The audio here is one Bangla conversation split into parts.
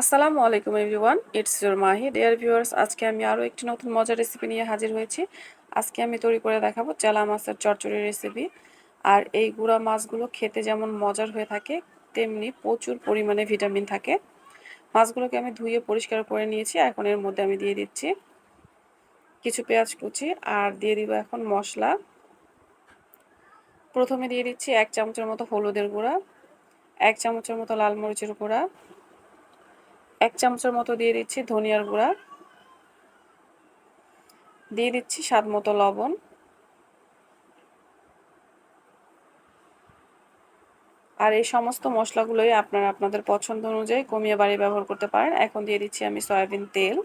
আসসালামু আলাইকুম everyone, it's your Mahi. Dear viewers আজকে আমি আরও একটি নতুন মজার রেসিপি নিয়ে হাজির হয়েছি। আজকে আমি তৈরি করে দেখাবো চেলা মাছের চচ্চড়ি রেসিপি আর এই গুঁড়া মাছগুলো খেতে যেমন মজার হয়ে থাকে, তেমনি প্রচুর পরিমাণে ভিটামিন থাকে। মাছগুলোকে আমি ধুয়ে পরিষ্কার করে নিয়েছি, এখন এর মধ্যে আমি দিয়ে দিচ্ছি কিছু পেঁয়াজ কুচি, আর দিয়ে দিব এখন মশলা। প্রথমে দিয়ে দিচ্ছি এক চামচের মতো হলুদের গুঁড়া, এক চামচের মতো লাল মরিচের গুঁড়া এক চামচের মতো দিয়ে দিচ্ছি ধনিয়ার গুঁড়া। দিয়ে দিচ্ছি স্বাদ মতো লবণ। আর এই সমস্ত মশলাগুলোই আপনারা আপনাদের পছন্দ অনুযায়ী কমিয়ে বাড়িয়ে ব্যবহার করতে পারেন। এখন দিয়ে দিচ্ছি আমি সয়াবিন তেল।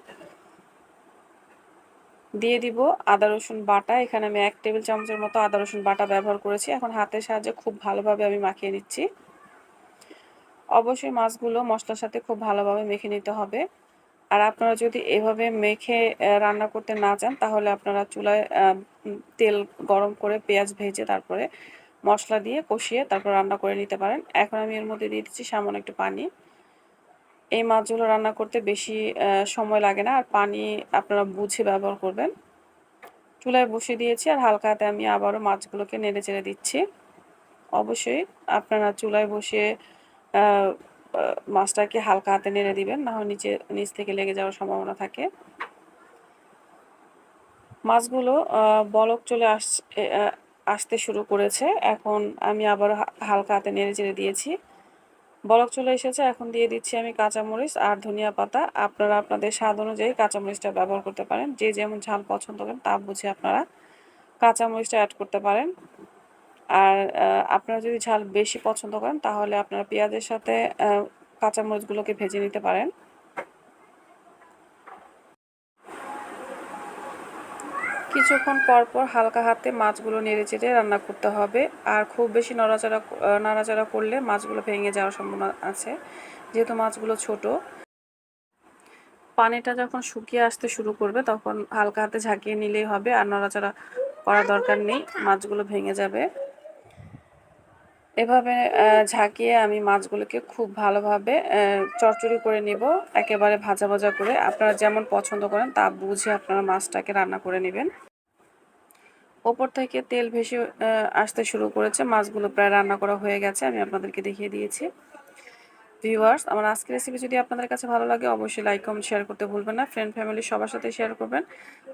দিয়ে দিব আদা, রসুন বাটা। এখানে আমি এক টেবিল চামচের মতো আদা, রসুন বাটা ব্যবহার করেছি। এখন হাতের সাহায্যে খুব ভালোভাবে আমি মাখিয়ে নিচ্ছি। অবশ্যই মাছগুলো মশলার সাথে খুব ভালোভাবে মেখে নিতে হবে। আর আপনারা যদি এভাবে মেখে রান্না করতে না চান, তাহলে আপনারা চুলায় তেল গরম করে পেঁয়াজ ভেজে তারপরে মশলা দিয়ে কষিয়ে তারপর রান্না করে নিতে পারেন। এখন আমি এর মধ্যে দিয়ে দিচ্ছি সামান্য একটু পানি। এই মাছগুলো রান্না করতে বেশি সময় লাগে না, আর পানি আপনারা বুঝে ব্যবহার করবেন। চুলায় বসে দিয়েছি, আর হালকা হাতে আমি আবারও মাছগুলোকে নেড়ে চেড়ে দিচ্ছি। অবশ্যই আপনারা চুলায় বসে মাছটাকে হালকা হাতে নেড়ে দিবেন, না হয় নিচে, নিচ থেকে লেগে যাওয়ার সম্ভাবনা থাকে। মাছগুলো বলক চলে আস আসতে শুরু করেছে। এখন আমি আবার হালকা হাতে নেড়ে চেড়ে দিয়েছি। বলক চলে এসেছে, এখন দিয়ে দিচ্ছি আমি কাঁচামরিচ আর ধনিয়া পাতা। আপনারা আপনাদের স্বাদ অনুযায়ী কাঁচামরিচটা ব্যবহার করতে পারেন। যে যেমন ঝাল পছন্দ করেন, তা বুঝে আপনারা কাঁচামরিচটা অ্যাড করতে পারেন। আর আপনারা যদি ঝাল বেশি পছন্দ করেন, তাহলে আপনারা পেঁয়াজের সাথে কাঁচামরিচগুলোকে ভেজে নিতে পারেন। কিছুক্ষণ পর পর হালকা হাতে মাছগুলো নেড়ে চেড়ে রান্না করতে হবে। আর খুব বেশি নড়াচড়া নাড়াচাড়া করলে মাছগুলো ভেঙে যাওয়ার সম্ভাবনা আছে, যেহেতু মাছগুলো ছোট। পানিটা যখন শুকিয়ে আসতে শুরু করবে, তখন হালকা হাতে ঝাঁকিয়ে নিলেই হবে, আর নড়াচড়া করার দরকার নেই, মাছগুলো ভেঙে যাবে। এভাবে ঝাঁকিয়ে আমি মাছগুলোকে খুব ভালোভাবে চরচড়ি করে নিব, একেবারে ভাজা ভাজা করে। আপনারা যেমন পছন্দ করেন, তা বুঝে আপনারা মাছটাকে রান্না করে নেবেন। ওপর থেকে তেল ভেসে আসতে শুরু করেছে। মাছগুলো প্রায় রান্না করা হয়ে গেছে, আমি আপনাদেরকে দেখিয়ে দিয়েছি। ভিউয়ার্স, আমার আজকের রেসিপি যদি আপনাদের কাছে ভালো লাগে, অবশ্যই লাইক কমেন্ট শেয়ার করতে ভুলবেন না। ফ্রেন্ড ফ্যামিলি সবার সাথে শেয়ার করবেন।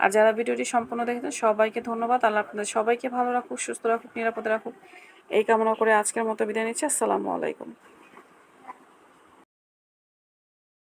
আর যারা ভিডিওটি সম্পূর্ণ দেখেছেন, সবাইকে ধন্যবাদ। আল্লাহ আপনাদের সবাইকে ভালো রাখুক, সুস্থ রাখুক, নিরাপদে রাখুক। এই কামনা করে আজকের মতো বিদায় নিচ্ছি। আসসালামু আলাইকুম।